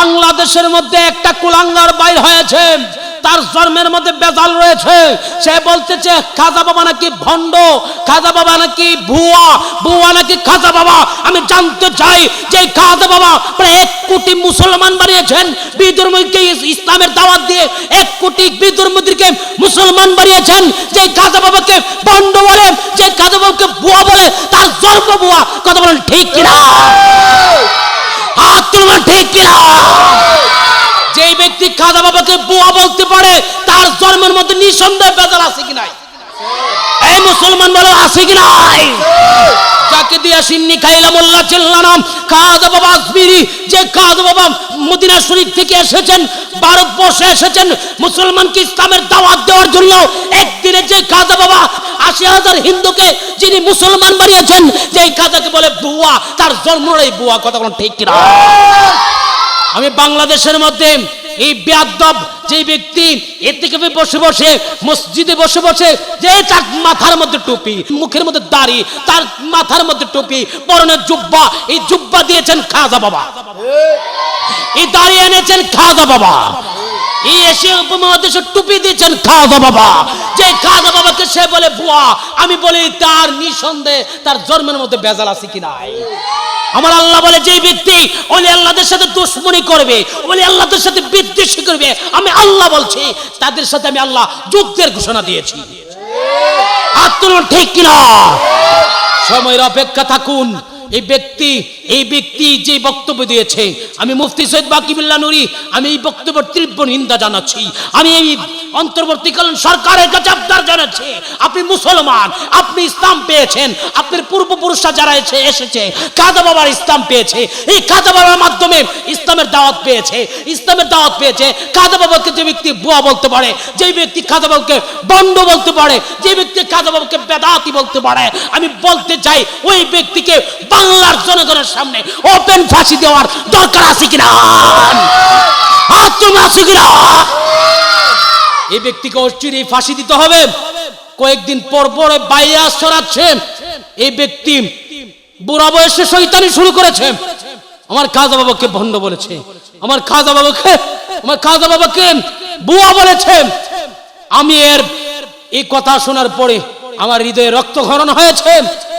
বাংলাদেশের মধ্যে একটা কুলাঙ্গার বাইর হয়েছে। তার জন্মের মধ্যে বেজাল রয়েছে। সে বলতেছে, খাজা বাবা নাকি ভণ্ড, খাজা বাবা নাকি ভুয়া ভুয়া নাকি খাজা বাবা। আমি জানতে চাই যে খাজা বাবা প্রায় এক কোটি মুসলমান বানিয়েছেন। বিদুর্মীকে ইসলামের দাওয়াত দিয়ে এক কোটি বিদুর্মীদেরকে মুসলমান বানিয়েছেন। যে খাজা বাবাকে ভণ্ড বলে, যে খাজা বাবাকে ভুয়া বলে, তার জন্ম ভুয়া। কথা বলেন ঠিক কিনা? কিনা ব্যক্তি খাজা বাবাকে বুয়া বলতে পারে, তার জন্মের মধ্যে নিঃসন্দেহে বেজাল আছে কি নাই? এই মুসলমান বলো, আছে কি নাই? যাকে দিয়া সিন্নি খাইলাম উল্লাহ চিল্লানাম খাজা বাবা আসবিরি যে খাজা বাবা মদিনা শরীফ থেকে এসেছেন, ভারতবর্ষে এসেছেন, মুসলমানকে ইসলামের দাওয়াত দেওয়ার জন্য একদিনে যে খাজা বাবা আশি হাজার হিন্দুকে যিনি মুসলমান বানিয়েছেন যে এই খাজাকে বলে বুয়া, তার জন্মটাই বুয়া কথা কোনো ঠিক কিনা আমি বাংলাদেশের মধ্যে এই বেয়াদব যে ব্যক্তি, এর থেকে বসে বসে, মসজিদে বসে বসে, যে তার মাথার মধ্যে টুপি, মুখের মধ্যে দাড়ি, তার মাথার মধ্যে টুপি, পরনে জুব্বা, এই জুব্বা দিয়েছেন খাজা বাবা। এই দাড়ি এনেছেন খাজা বাবা। এই এশিয়া উপমহাদেশের টুপি দিয়েছেন খাজা বাবা। যে খাজা বাবাকে সে বলে, বুয়া, আমি বলি, তার নিঃসন্দেহে তার জন্মের মধ্যে বেজাল আছে কি নাই? আমার আল্লাহ বলে যে ব্যক্তি ওলি আল্লাহদের সাথে দুশ্মনী করবে ওলি আল্লাহদের সাথে বিদ্বেষী করবে আমি আল্লাহ বলছি তাদের সাথে আমি আল্লাহ যুদ্ধের ঘোষণা দিয়েছি। আত্মন ঠিক কিনা সময়ের অপেক্ষা থাকুন এই ব্যক্তি এই ব্যক্তি যে বক্তব্য দিয়েছে, আমি মুফতি সৈয়দ বাকিবুল্লাহ নুরি, আমি এই বক্তব্যের তীব্র নিন্দা জানাচ্ছি। আমি এই অন্তর্বর্তীকালীন সরকারের কাছে আবদার জানাচ্ছি। আপনি মুসলমান, আপনি ইসলাম পেয়েছেন, আপনার পূর্বপুরুষরা যারা এসে, এসেছে, কাদা বাবার ইসলাম পেয়েছে, এই কাদা বাবার মাধ্যমে ইসলামের দাওয়াত পেয়েছে, ইসলামের দাওয়াত পেয়েছে, কাদা বাবাকে যে ব্যক্তি বুয়া বলতে পারে, যে ব্যক্তি কাদা বাবাকে বন্ড বলতে পারে, যে ব্যক্তি কাদা বাবাকে বেদাতি বলতে পারে, আমি বলতে চাই, ওই ব্যক্তিকে বাংলার জনগণের সামনে ওপেন ফাঁসি দেওয়ার দরকার আছে কিনা? আর তুমি আছে কিনা? এই ব্যক্তিকে অচিরেই ফাঁসি দিতে হবে। কয়েকদিন পর পর বাইরে ছড়াচ্ছে। এই ব্যক্তি বুড়া বয়সে শৈতানি শুরু করেছে। আমার খাজা বাবাকে ভণ্ড বলেছে। আমার খাজা বাবাকে, আমার খাজা বাবাকে বুয়া বলেছে। আমি এর এই কথা শোনার পরে আমার হৃদয়ে রক্তক্ষরণ হয়েছে।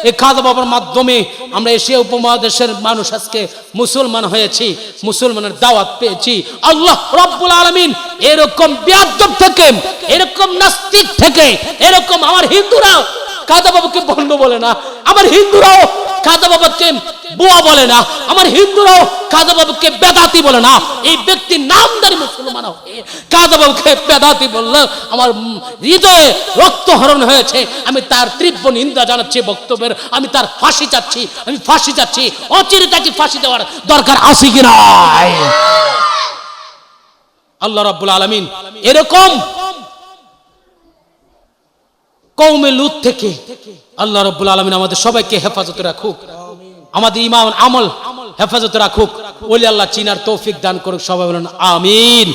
এই খাজা বাবার মাধ্যমে আমরা এশিয়া উপমহাদেশের মানুষ আজকে মুসলমান হয়েছি, মুসলমানের দাওয়াত পেয়েছি। আল্লাহ রব্বুল আলমিন এরকম বিয়াদব থেকে, এরকম নাস্তিক থেকে, এরকম আমার হিন্দুরা কাদা বাবুকে বন্ধ বলে না, আমার হিন্দুরাও কাদা বাবাকে বুয়া বলে না, আমার হিন্দুরাও কাদা বাবাকে বেদাতি বলে না, এই ব্যক্তি নামদারি মুসলমান হয়ে কাদা বাবাকে বেদাতি বললে আমার হৃদয়ে রক্তহরণ হয়েছে, আমি তার তীব্র নিন্দা জানাচ্ছি, বক্তব্যের, আমি তার ফাঁসি চাচ্ছি, আমি ফাঁসি চাচ্ছি অচিরে তাকে ফাঁসি দেওয়ার দরকার আছে কি নাই? আল্লাহ রাব্বুল আলামিন এরকম কৌমে লুত থেকে আল্লাহ রব্বুল আলমিন আমাদের সবাইকে হেফাজতে রাখুক। আমাদের ইমাম আমল হেফাজতে রাখুক। ওলি আল্লাহ চিনার তৌফিক দান করুক। সবাই বলেন, আমিন।